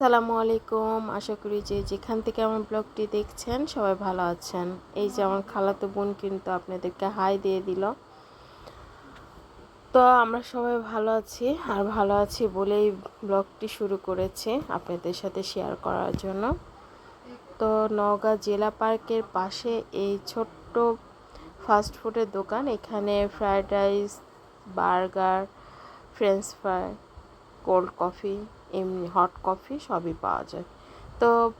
আসসালামু আলাইকুম। আশা করি যে যেখান থেকে আমার ব্লগটি দেখছেন সবাই ভালো আছেন। এই যে আমার খালাতো বোন কিন্তু আপনাদেরকে হাই দিয়ে দিল। তো আমরা সবাই ভালো আছি আর ভালো আছি বলেই ব্লগটি শুরু করেছি আপনাদের সাথে শেয়ার করার জন্য। তো নওগাঁ জেলা পার্কের পাশে এই ছোট্ট ফাস্ট ফুডের দোকান। এখানে fried rice burger french fry cold coffee এমনি হট কফি সবই পাওয়া যায়। তো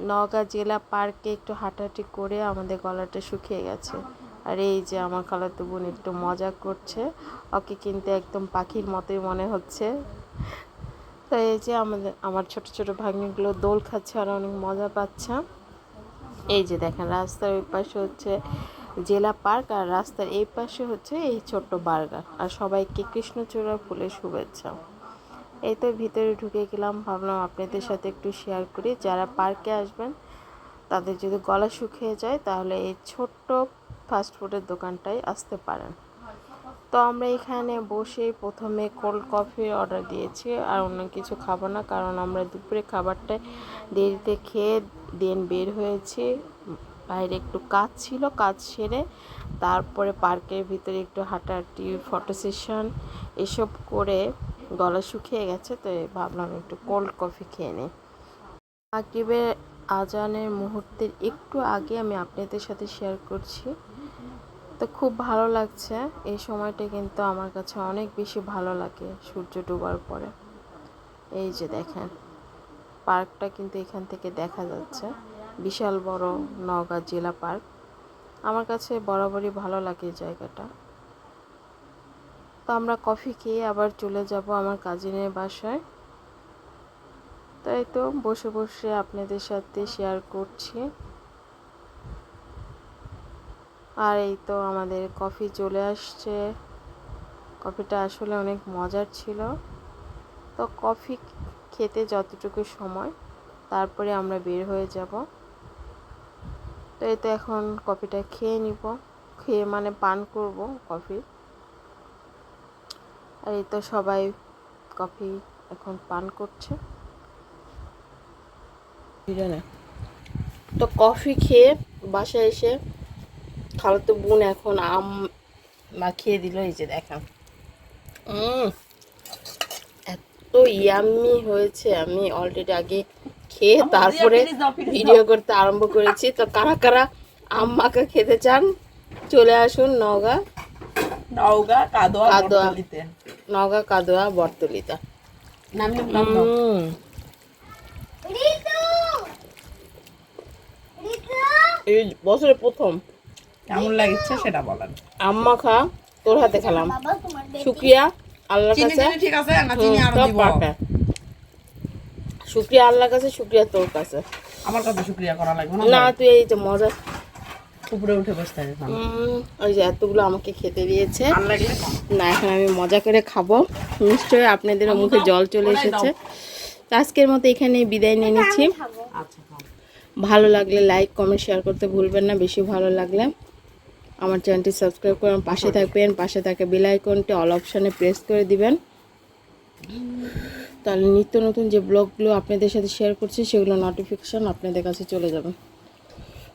নওগাঁ জেলা পার্কে একটু হাঁটাহাঁটি করে আমাদের গলাটা শুকিয়ে গেছে। আর এই যে আমার খালাতো বোন একটু মজা করছে, ওকে কিন্তু একদম পাখির মতোই মনে হচ্ছে। তো এই যে আমাদের, আমার ছোট ছোট ভাগ্নিগুলো দোল খাচ্ছে আর অনেক মজা পাচ্ছে। এই যে দেখেন, রাস্তার ওই পাশে হচ্ছে জেলা পার্ক আর রাস্তার এই পাশে হচ্ছে এই ছোট্ট বার্গার। আর সবাইকে কৃষ্ণচূড়া ফুলের শুভেচ্ছা। এই তো ভিতরে ঢুকে গেলাম, ভাবলাম আপনাদের সাথে একটু শেয়ার করি। যারা পার্কে আসবেন, তাদের যদি গলা শুকিয়ে যায়, তাহলে এই ছোট্ট ফাস্টফুডের দোকানটায় আসতে পারেন। তো আমরা এখানে বসে প্রথমে কোল্ড কফি অর্ডার দিয়েছি, আর অন্য কিছু খাব না, কারণ আমরা দুপুরে খাবারটা দেরিতে খেয়ে দেন বের হয়েছি। বাইরে একটু কাজ ছিল, কাজ সেরে তারপরে পার্কের ভিতরে একটু হাঁটাহাঁটি ফটো সেশন এসব করে গলা শুকিয়ে গেছে, তো ভাবলাম একটু কোল্ড কফি খেয়ে নিই। আকিবের আজানের মুহূর্তের একটু আগে আমি আপনাদের সাথে শেয়ার করছি। তো খুব ভালো লাগছে, এই সময়টা কিন্তু আমার কাছে অনেক বেশি ভালো লাগে সূর্য ডোবার পরে। এই যে দেখেন, পার্কটা কিন্তু এখান থেকে দেখা যাচ্ছে, বিশাল বড় নওগাঁ জেলা পার্ক। আমার কাছে বরাবরই ভালো লাগে এই জায়গাটা। তো আমরা কফি খেয়ে আবার চলে যাব আমার কাজিনের বাসায়। তাই তো বসে বসে আপনাদের সাথে শেয়ার করছি। আর এই তো আমাদের কফি চলে আসছে। কফিটা আসলে অনেক মজার ছিল। তো কফি খেতে যতটুকু সময়, তারপরে আমরা বের হয়ে যাব। তো এই তো এখন কফিটা খেয়ে নিব। খেয়ে মানে পান করব কফি আর এই তো সবাই কফি এখন পান করছে। তো কফি খেয়ে বাসায় এসে খালাতো বোন এখন আম মাখিয়ে দিল এই যে দেখেন। এত ইয়াম্মি হয়েছে। আমি অলরেডি আগে খেয়ে তারপরে ভিডিও করতে আরম্ভ করেছি। তো কারা কারা আম মাখা খেতে চান চলে আসুন নওগাঁ। নওগাঁ কাদোয়া কাদোয়া। নওগাঁ কাদোয়া বটতলিতা। এই বছরের প্রথম। কেমন লাগছে সেটা বলেন। আম মাখা তোর হাতে খেলাম। শুক্রিয়া আল্লাহর কাছে। সব দিব। perfect। শুক্রিয়া আল্লাহর কাছে শুক্রিয়া তোর কাছে। আমার কাছে শুক্রিয়া করা লাগবে না না তুই এই যে মজা উপরে উঠে বসতে হবে। ওই যে এতগুলো আমাকে খেতে দিয়েছে। না এখন আমি মজা করে খাব। নিশ্চয়ই আপনাদের মুখে জল চলে এসেছে। তো আজকের মতো এখানে বিদায় নিয়ে নিচ্ছি। আচ্ছা ভালো লাগলে লাইক কমেন্ট শেয়ার করতে ভুলবেন না। বেশি ভালো লাগলে আমার চ্যানেলটি সাবস্ক্রাইব করুন পাশে থাকবেন। পাশে থাকে বেল আইকনটি অল অপশানে প্রেস করে দিবেন। তাহলে নিত্য নতুন যে ব্লগগুলো আপনাদের সাথে শেয়ার করছি সেগুলো নোটিফিকেশান আপনাদের কাছে চলে যাবে।